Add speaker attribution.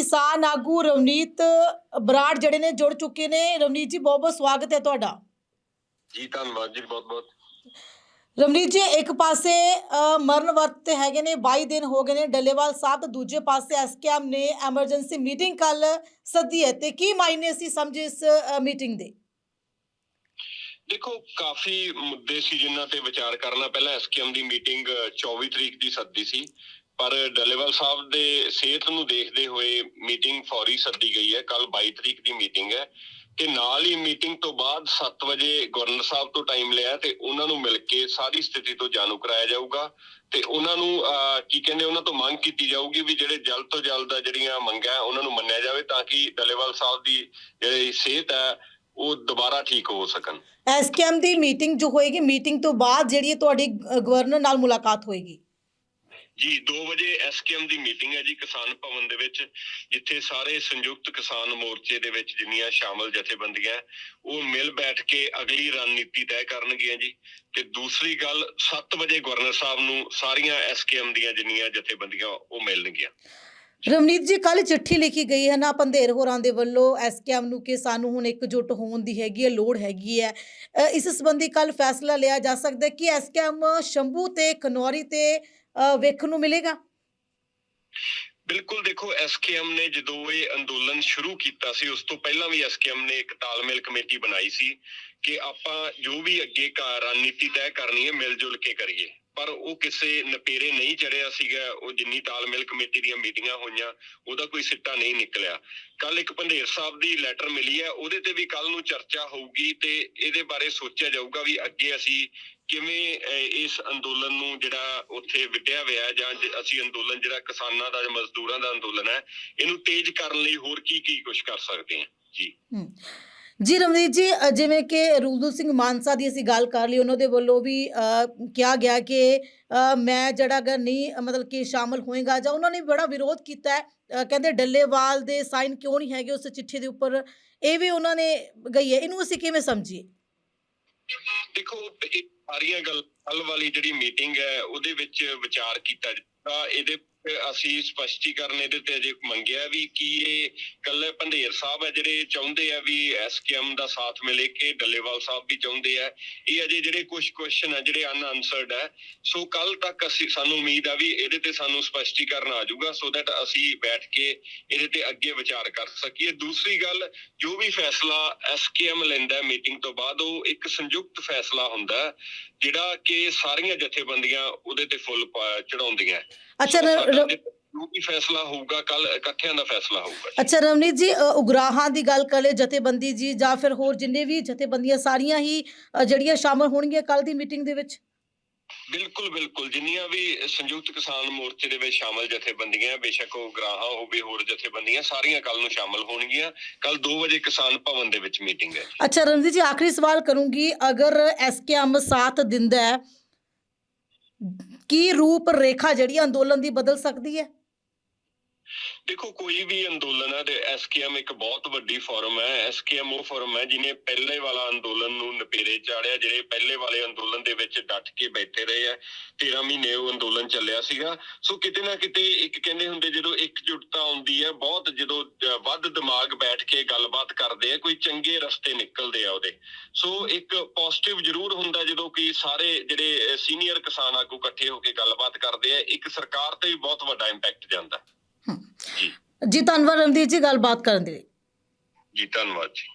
Speaker 1: ਕਿਸਾਨ ਆਗੂ ਰਵਨੀਤ ਬਰਾੜ ਜਿਹੜੇ ਨੇ ਜੁੜ ਚੁੱਕੇ ਨੇ। ਰਵਨੀਤ ਜੀ ਬਹੁਤ ਬਹੁਤ ਸਵਾਗਤ ਹੈ ਤੁਹਾਡਾ।
Speaker 2: ਜੀ ਧੰਨਵਾਦ ਜੀ ਬਹੁਤ ਬਹੁਤ।
Speaker 1: ਰਵਨੀਤ ਜੀ ਇੱਕ ਪਾਸੇ ਮਰਨ ਵਰਤ ਤੇ ਹੈਗੇ ਨੇ 22 ਦਿਨ ਹੋ ਗਏ ਨੇ ਡੱਲੇਵਾਲ ਸਾਹਿਬ ਤੇ ਦੂਜੇ ਪਾਸੇ ਐਸਕੇਐਮ ਨੇ ਐਮਰਜੈਂਸੀ ਮੀਟਿੰਗ ਕੱਲ ਸੱਦੀ ਹੈ ਤੇ ਕੀ ਮਾਇਨੇ ਸੀ ਸਮਝੇ ਇਸ ਮੀਟਿੰਗ ਦੇ?
Speaker 2: ਦੇਖੋ ਕਾਫੀ ਮੁੱਦੇ ਸੀ ਜਿਨ੍ਹਾਂ ਤੇ ਵਿਚਾਰ ਕਰਨਾ। ਪਹਿਲਾਂ ਐਸਕੇਐਮ ਦੀ ਮੀਟਿੰਗ 24 ਤਰੀਕ ਦੀ ਸੱਦੀ ਸੀ। ਪਰ ਡੱਲੇਵਾਲ ਸਾਹਿਬ ਦੇ ਸਿਹਤ ਨੂੰ ਦੇਖਦੇ ਹੋਏ ਮੀਟਿੰਗ ਫੌਰੀ ਸੱਦੀ ਗਈ ਹੈ। ਕੱਲ 22 ਤਰੀਕ ਦੀ ਮੀਟਿੰਗ ਹੈ ਤੇ ਨਾਲ ਹੀ ਮੀਟਿੰਗ ਤੋਂ ਬਾਅਦ 7 ਵਜੇ ਗਵਰਨਰ ਸਾਹਿਬ ਤੋਂ ਟਾਈਮ ਲਿਆ ਤੇ ਉਹਨਾਂ ਨੂੰ ਮਿਲ ਕੇ ਸਾਰੀ ਸਥਿਤੀ ਤੋਂ ਜਾਣੂ ਕਰਾਇਆ ਜਾਊਗਾ। ਤੇ ਉਹਨਾਂ ਨੂੰ ਕੀ ਕਹਿੰਦੇ ਉਹਨਾਂ ਤੋਂ ਮੰਗ ਕੀਤੀ ਜਾਊਗੀ ਵੀ ਜਿਹੜੇ ਜਲਦ ਤੋਂ ਜਲਦ ਜਿਹੜੀਆਂ ਮੰਗਾਂ ਹੈ, ਉਹਨਾਂ ਨੂੰ ਮੰਨਿਆ ਜਾਵੇ ਤਾਂ ਕਿ ਡੱਲੇਵਾਲ ਸਾਹਿਬ ਦੀ ਜਿਹੜੀ ਸਿਹਤ ਹੈ ਉਹ ਦੁਬਾਰਾ ਠੀਕ ਹੋ ਸਕਣ।
Speaker 1: ਐਸਕੇਐਮ ਦੀ ਮੀਟਿੰਗ ਜੋ ਹੋਏਗੀ ਮੀਟਿੰਗ ਤੋਂ ਬਾਅਦ ਜਿਹੜੀ ਤੁਹਾਡੀ ਗਵਰਨਰ ਨਾਲ ਮੁਲਾਕਾਤ ਹੋਏਗੀ।
Speaker 2: ਜੀ 2 ਵਜੇ ਐਸਕੇਐਮ ਦੀ ਮੀਟਿੰਗ ਹੈ ਜੀ, ਕਿਸਾਨ ਭਵਨ ਦੇ ਵਿੱਚ, ਜਿੱਥੇ ਸਾਰੇ ਸੰਯੁਕਤ ਕਿਸਾਨ ਮੋਰਚੇ ਦੇ ਵਿੱਚ ਜਿੰਨੀਆਂ ਸ਼ਾਮਲ ਜਥੇਬੰਦੀਆਂ, ਉਹ ਮਿਲ ਬੈਠ ਕੇ ਅਗਲੀ ਰਣਨੀਤੀ ਤੈਅ ਕਰਨਗੀਆਂ ਜੀ। ਤੇ ਦੂਸਰੀ ਗੱਲ 7 ਵਜੇ ਗਵਰਨਰ ਸਾਹਿਬ ਨੂੰ ਸਾਰੀਆਂ ਐਸਕੇਐਮ ਦੀਆਂ ਜਿੰਨੀਆਂ ਜਥੇਬੰਦੀਆਂ, ਉਹ ਮਿਲਣਗੀਆਂ।
Speaker 1: ਰਵਨੀਤ ਜੀ ਕੱਲ ਚਿੱਠੀ ਲਿਖੀ ਗਈ ਹੈ ਨਾ ਪੰਧੇਰ ਹੋਰਾਂ ਦੇ ਵੱਲੋਂ ਐਸਕੇਐਮ ਨੂੰ ਕਿ ਸਾਨੂੰ ਹੁਣ ਇਕਜੁੱਟ ਹੋਣ ਦੀ ਹੈਗੀ ਹੈ, ਲੋੜ ਹੈਗੀ ਹੈ। ਇਸ ਸੰਬੰਧੀ ਕੱਲ ਫੈਸਲਾ ਲਿਆ ਜਾ ਸਕਦਾ ਕਿ ਐਸਕੇਐਮ ਸ਼ੰਭੂ ਤੇ ਖਨੌਰੀ ਤੇ ਵੇਖਣ ਨੂੰ ਮਿਲੇਗਾ?
Speaker 2: ਬਿਲਕੁਲ ਦੇਖੋ ਐਸਕੇਐਮ ਨੇ ਜਦੋਂ ਇਹ ਅੰਦੋਲਨ ਸ਼ੁਰੂ ਕੀਤਾ ਸੀ, ਉਸ ਤੋਂ ਪਹਿਲਾਂ ਵੀ ਐਸਕੇਐਮ ਨੇ ਇੱਕ ਤਾਲਮੇਲ ਕਮੇਟੀ ਬਣਾਈ ਸੀ ਕਿ ਆਪਾਂ ਜੋ ਵੀ ਅੱਗੇ ਰਣਨੀਤੀ ਤੈਅ ਕਰਨੀ ਹੈ ਮਿਲ ਜੁਲ ਕੇ ਕਰੀਏ। ਪਰ ਉਹ ਕਿਸੇ ਨਪੇਰੇ ਨਹੀਂ ਚੜਿਆ ਸੀਗਾ, ਉਹ ਜਿੰਨੀ ਤਾਲਮੇਲ ਕਮੇਟੀ ਦੀਆਂ ਮੀਟਿੰਗਾਂ ਹੋਈਆਂ, ਉਹਦਾ ਕੋਈ ਸਿੱਟਾ ਨਹੀਂ ਨਿਕਲਿਆ। ਕੱਲ ਇੱਕ ਪੰਧੇਰ ਸਾਹਿਬ ਦੀ ਲੈਟਰ ਮਿਲੀ ਹੈ, ਉਹਦੇ ਤੇ ਵੀ ਕੱਲ ਨੂੰ ਚਰਚਾ ਹੋਊਗੀ ਤੇ ਇਹਦੇ ਬਾਰੇ ਸੋਚਿਆ ਜਾਊਗਾ ਵੀ ਅੱਗੇ ਅਸੀਂ ਕਿਵੇਂ ਇਸ ਅੰਦੋਲਨ ਨੂੰ ਜਿਹੜਾ ਉੱਥੇ ਵਿਟਿਆ ਹੋਇਆ ਜਾਂ ਅਸੀਂ ਅੰਦੋਲਨ ਜਿਹੜਾ ਕਿਸਾਨਾਂ ਦਾ ਜਾਂ ਮਜ਼ਦੂਰਾਂ ਦਾ ਅੰਦੋਲਨ ਹੈ, ਇਹਨੂੰ ਤੇਜ਼ ਕਰਨ ਲਈ ਹੋਰ ਕੀ ਕੀ ਕੁਝ ਕਰ ਸਕਦੇ ਹਾਂ? ਜੀ।
Speaker 1: ਜੀ ਰਵਨੀਤ ਜੀ ਜਿਵੇਂ ਕਿ ਰੂਦੂ ਸਿੰਘ ਮਾਨਸਾ ਦੀ ਅਸੀਂ ਗੱਲ ਕਰ ਲਈ, ਉਹਨਾਂ ਦੇ ਵੱਲੋਂ ਵੀ ਕਿਹਾ ਗਿਆ ਕਿ ਮੈਂ ਜਿਹੜਾ ਗਾ ਨਹੀਂ ਮਤਲਬ ਕਿ ਸ਼ਾਮਲ ਹੋਏਗਾ ਜਾਂ ਉਹਨਾਂ ਨੇ ਬੜਾ ਵਿਰੋਧ ਕੀਤਾ ਹੈ ਕਹਿੰਦੇ ਡੱਲੇਵਾਲ ਦੇ ਸਾਈਨ ਕਿਉਂ ਨਹੀਂ ਹੈਗੇ ਉਸ ਚਿੱਠੀ ਦੇ ਉੱਪਰ, ਇਹ ਵੀ ਉਹਨਾਂ ਨੇ ਗਈ ਹੈ, ਇਹਨੂੰ ਅਸੀਂ ਕਿਵੇਂ ਸਮਝੀਏ?
Speaker 2: ਦੇਖੋ ਸਾਰੀਆਂ ਗੱਲ ਕੱਲ ਵਾਲੀ ਜਿਹੜੀ ਮੀਟਿੰਗ ਹੈ, ਉਹਦੇ ਵਿੱਚ ਵਿਚਾਰ ਕੀਤਾ ਜਾਂਦਾ ਇਹਦੇ ਤੇ ਅਸੀਂ ਸਪਸ਼ਟੀਕਰਨ ਇਹਦੇ ਤੇ ਅਜੇ ਮੰਗਿਆ ਵੀ ਕੀ ਇਹ ਕੱਲੇ ਪੰਧੇਰ ਸਾਹਿਬ ਹੈ ਜਿਹੜੇ ਚਾਹੁੰਦੇ ਆ ਵੀ ਐਸਕੇਐਮ ਦਾ ਸਾਥ ਮਿਲੇ ਕਿ ਡੱਲੇਵਾਲ ਸਾਹਿਬ ਵੀ ਚਾਹੁੰਦੇ ਆ। ਇਹ ਅਜੇ ਜਿਹੜੇ ਕੁਝ ਕੁਐਸਚਨ ਆ, ਜਿਹੜੇ ਅਨਆਨਸਰਡ ਹੈ ਸੋ ਕੱਲ ਤੱਕ ਅਸੀਂ, ਸਾਨੂੰ ਉਮੀਦ ਆ ਵੀ ਇਹਦੇ ਤੇ ਸਾਨੂੰ ਸਪਸ਼ਟੀਕਰਨ ਆ ਜਾਊਗਾ ਸੋ ਦੈਟ ਅਸੀਂ ਬੈਠ ਕੇ ਇਹਦੇ ਤੇ ਅੱਗੇ ਵਿਚਾਰ ਕਰ ਸਕੀਏ। ਦੂਸਰੀ ਗੱਲ, ਜੋ ਵੀ ਫੈਸਲਾ ਐਸਕੇਐਮ ਲੈਂਦਾ ਮੀਟਿੰਗ ਤੋਂ ਬਾਅਦ, ਉਹ ਇੱਕ ਸੰਯੁਕਤ ਫੈਸਲਾ ਹੁੰਦਾ, ਜਿਹੜਾ ਕਿ ਸਾਰੀਆਂ ਜਥੇਬੰਦੀਆਂ ਉਹਦੇ ਤੇ ਫੁੱਲ ਚੜਾਉਂਦੀਆਂ
Speaker 1: ਅੱਛਾ ਰ-
Speaker 2: ਜੋ ਵੀ ਫੈਸਲਾ ਹੋਊਗਾ ਕੱਲ ਇਕੱਠਿਆਂ ਦਾ ਫੈਸਲਾ ਹੋਊਗਾ
Speaker 1: ਅੱਛਾ ਰਵਨੀਤ ਜੀ ਅ, ਉਗਰਾਹਾਂ ਦੀ ਗੱਲ ਕਰੇ ਜਥੇਬੰਦੀ ਜੀ ਜਾਂ ਫਿਰ ਹੋਰ ਜਿੰਨੇ ਵੀ ਜਥੇਬੰਦੀਆਂ ਸਾਰੀਆਂ ਹੀ ਅ, ਜਿਹੜੀਆਂ ਸ਼ਾਮਲ ਹੋਣਗੀਆਂ ਕੱਲ ਦੀ ਮੀਟਿੰਗ ਦੇ ਵਿੱਚ?
Speaker 2: ਬਿਲਕੁਲ ਬਿਲਕੁਲ। ਜਿੰਨੀਆਂ ਵੀ ਸੰਯੁਕਤ ਕਿਸਾਨ ਮੋਰਚੇ ਦੇ ਵਿੱਚ ਸ਼ਾਮਲ ਜਥੇਬੰਦੀਆਂ ਬੇਸ਼ੱਕ ਉਹ ਗਰਾਹਾਂ ਹੋਵੇ ਹੋਰ ਜਥੇਬੰਦੀਆਂ ਸਾਰੀਆਂ ਕੱਲ ਨੂੰ ਸ਼ਾਮਲ ਹੋਣਗੀਆਂ। ਕੱਲ 2 ਵਜੇ ਕਿਸਾਨ ਭਵਨ ਦੇ ਵਿੱਚ ਮੀਟਿੰਗ ਹੈ
Speaker 1: ਅੱਛਾ ਰਣਜੀਤ ਜੀ ਆਖਰੀ ਸਵਾਲ ਕਰੂੰਗੀ। ਅਗਰ ਐਸਕੇਐਮ ਸਾਥ ਦਿੰਦਾ ਹੈ ਕੀ ਰੂਪ ਰੇਖਾ ਜਿਹੜੀ ਅੰਦੋਲਨ ਦੀ ਬਦਲ ਸਕਦੀ ਹੈ?
Speaker 2: ਦੇਖੋ, ਕੋਈ ਵੀ ਅੰਦੋਲਨ ਹੈ ਤੇ ਐਸਕੇਐਮ ਇੱਕ ਬਹੁਤ ਵੱਡੀ ਫੋਰਮ ਹੈ। ਐਸਕੇਐਮ ਉਹ ਫੋਰਮ ਹੈ ਜਿਹਨੇ ਪਹਿਲੇ ਵਾਲਾ ਅੰਦੋਲਨ ਨੂੰ ਨਪੇਰੇ ਚਾੜਿਆ, ਜਿਹੜੇ ਪਹਿਲੇ ਵਾਲੇ ਅੰਦੋਲਨ ਦੇ ਵਿੱਚ ਡਟ ਕੇ ਬੈਠੇ ਰਹੇ ਆ 13 ਮਹੀਨੇ ਉਹ ਅੰਦੋਲਨ ਚੱਲਿਆ ਸੀਗਾ। ਸੋ ਕਿਤੇ ਨਾ ਕਿਤੇ ਇੱਕ ਕਹਿੰਦੇ ਹੁੰਦੇ, ਜਦੋਂ ਇਕਜੁੱਟਤਾ ਆਉਂਦੀ ਹੈ, ਬਹੁਤ ਜਦੋਂ ਵੱਧ ਦਿਮਾਗ ਬੈਠ ਕੇ ਗੱਲਬਾਤ ਕਰਦੇ ਆ ਕੋਈ ਚੰਗੇ ਰਸਤੇ ਨਿਕਲਦੇ ਆ ਉਹਦੇ। ਸੋ ਇੱਕ ਪੋਜ਼ਿਟਿਵ ਜ਼ਰੂਰ ਹੁੰਦਾ ਜਦੋਂ ਕਿ ਸਾਰੇ ਜਿਹੜੇ ਸੀਨੀਅਰ ਕਿਸਾਨ ਆਗੂ ਇਕੱਠੇ ਹੋ ਕੇ ਗੱਲਬਾਤ ਕਰਦੇ ਆ ਇੱਕ ਸਰਕਾਰ ਤੇ ਵੀ ਬਹੁਤ ਵੱਡਾ ਇੰਪੈਕਟ ਜਾਂਦਾ। ਜੀ
Speaker 1: ਧੰਨਵਾਦ ਰਣਦੀਪ ਜੀ ਗੱਲਬਾਤ ਕਰਨ ਦੇ ਲਈ।
Speaker 2: ਜੀ ਧੰਨਵਾਦ ਜੀ।